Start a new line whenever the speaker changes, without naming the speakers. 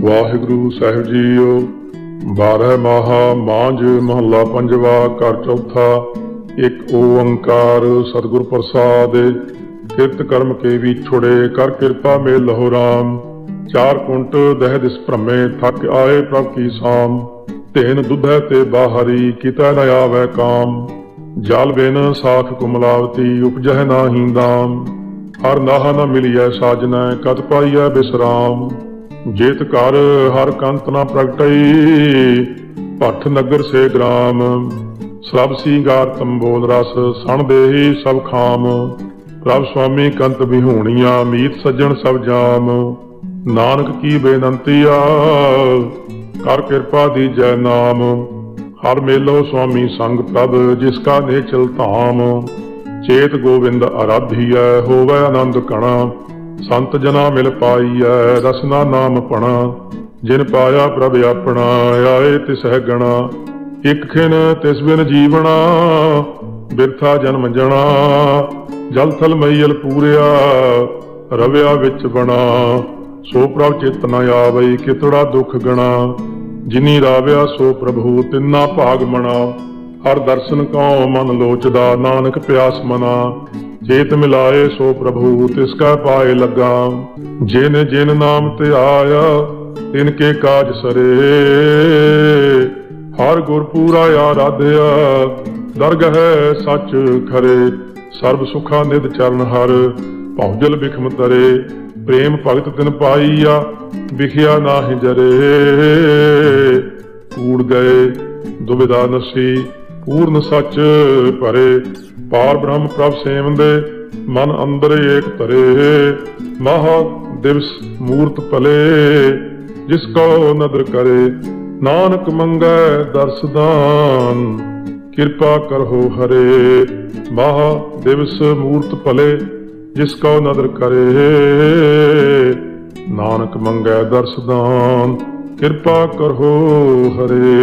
ਵਾਹਿਗੁਰੂ ਸਾਹਿਬ JIO, ਬਾਰਹ ਮਾਹਾ ਮਾਂਝ ਮਹੱਲਾ ਪੰਜਵਾ, ਘਰ ਚੌਥਾ, ਇੱਕ ਓੰਕਾਰ ਸਤਿਗੁਰ ਪ੍ਰਸਾਦ, ਕਿਰਤ ਕਰਮ ਕੇ ਵੀ ਛੁੜੇ, ਕਰ ਕਿਰਪਾ ਮੇ ਲਹੋ ਰਾਮ। ਚਾਰ ਕੁੰਟ ਦਹਿ ਦਿਸ ਭ੍ਰਮੇ, ਥੱਕ ਆਏ ਪ੍ਰਭ ਕੀ ਸਾਮ। ਤੇਨ ਦੁਧੈ ਤੇ ਬਾਹਰੀ, ਕੀਤਾ ਨ ਆਵੈ ਕਾਮ। ਜਲ ਬਿਨ ਸਾਖ ਕੁਮਲਾਵਤੀ, ਉਪਜਹਿ ਨਾਹੀ ਦਾਮ। ਹਰ ਨਾਹ ਨ ਮਿਲਿਐ ਸਾਜਨੈ ਕਤ ਪਾਈਐ ਬਿਸਰਾਮ। ਜੇਤ ਕਰ ਹਰ ਕੰਤ ਨਾ ਪ੍ਰਗਟਈ, ਭੱਠ ਨਗਰ ਸੇ ਗ੍ਰਾਮ। ਸਭ ਸਿੰਗਾਰ ਤੰਬੋਲ ਰਸ, ਸਣ ਦੇਹੀ ਸਭ ਖਾਮ। ਪ੍ਰਭ ਸੁਆਮੀ ਕੰਤ ਵਿਹੂਣੀਆਂ, ਮੀਤ ਸੱਜਣ ਸਭ ਜਾਮ। ਨਾਨਕ ਕੀ ਬੇਨੰਤੀਆ ਕਰ ਕਿਰਪਾ ਦੀ ਜੈ ਨਾਮ। ਹਰ ਮੇਲੋ ਸੁਆਮੀ ਸੰਗ ਪ੍ਰਭ, ਜਿਸ ਕਾ ਨੇਚਲ ਧਾਮ। ਚੇਤ ਗੋਬਿੰਦ ਅਰਾਧੀਐ, ਹੋਵੇ ਆਨੰਦ ਕਣਾ। ਸੰਤ ਜਨਾ ਮਿਲ ਪਾਈਐ, ਰਸਨਾ ਨਾਮ ਪਣਾ। ਜਿਨ ਪਾਇਆ ਪ੍ਰਭ ਆਪਣਾ, ਆਏ ਤਿਸਹਿ ਗਣਾ। ਇਕ ਖਿਨ ਤਿਸ ਬਿਨ ਜੀਵਣਾ, ਬਿਰਥਾ ਜਨਮ ਜਣਾ। ਜਲ ਥਲ ਮਈਲ ਪੂਰਿਆ, ਰਵਿਆ ਵਿੱਚ ਬਣਾ। ਸੋ ਪ੍ਰਭ ਚਿਤ ਨ ਆਵਈ, ਕਿਤੜਾ ਦੁਖ ਗਣਾ। ਜਿਨੀ ਰਾਵਿਆ, ਸੋ ਪ੍ਰਭੂ ਤਿੰਨਾ ਭਾਗ ਮਣਾ। ਹਰ ਦਰਸ਼ਨ ਕਉ ਮਨ ਲੋਚਦਾ, ਨਾਨਕ ਪਿਆਸ ਮਨਾ। ਜੇਤ ਮਿਲਾਏ ਸੋ ਪ੍ਰਭੂ, ਤਿਸ ਕਾ ਪਾਏ ਲਗਾ। ਜਿਨ ਜਿਨ ਨਾਮ ਤੇ ਆਇਆ, ਤਿਨ ਕੇ ਕਾਜ ਸਰੇ। ਹਰ ਗੁਰ ਪੂਰਾ ਆਰਾਧਿਆ ਦਰਗਹ ਸੱਚ ਖਰੇ। ਸਰਬ ਸੁਖਾ ਨਿਧ ਚਰਨ ਹਰ ਭੌਜਲ ਬਿਖਮ ਤਰੇ। ਪ੍ਰੇਮ ਭਗਤ ਤਿਨ ਪਾਈਆ, ਵਿਖਿਆ ਨਾਹਿ ਜਰੇ। ਕੂੜ ਗਏ, ਦੁਬਿਧਾ ਨਸੀ, ਪੂਰਨ ਸੱਚ ਭਰੇ। ਪਾਰ ਬ੍ਰਹਮ ਪ੍ਰਭ ਸੇਵੰਦੇ, ਮਨ ਅੰਦਰ ਏਕ ਧਰੇ। ਮਹਾ ਦਿਵਸ ਮੂਰਤ ਭਲੇ, ਜਿਸ ਕੋ ਨਦਰ ਕਰੇ, ਨਾਨਕ ਮੰਗੈ ਦਰਸਦਾਨ ਕਿਰਪਾ ਕਰੋ ਹਰੇ, ਮਹਾ ਦਿਵਸ ਮੂਰਤ ਭਲੇ, ਜਿਸ ਕੋ ਨਦਰ ਕਰੇ। ਨਾਨਕ ਮੰਗੈ ਦਰਸਦਾਨ ਕਿਰਪਾ ਕਰੋ ਹਰੇ।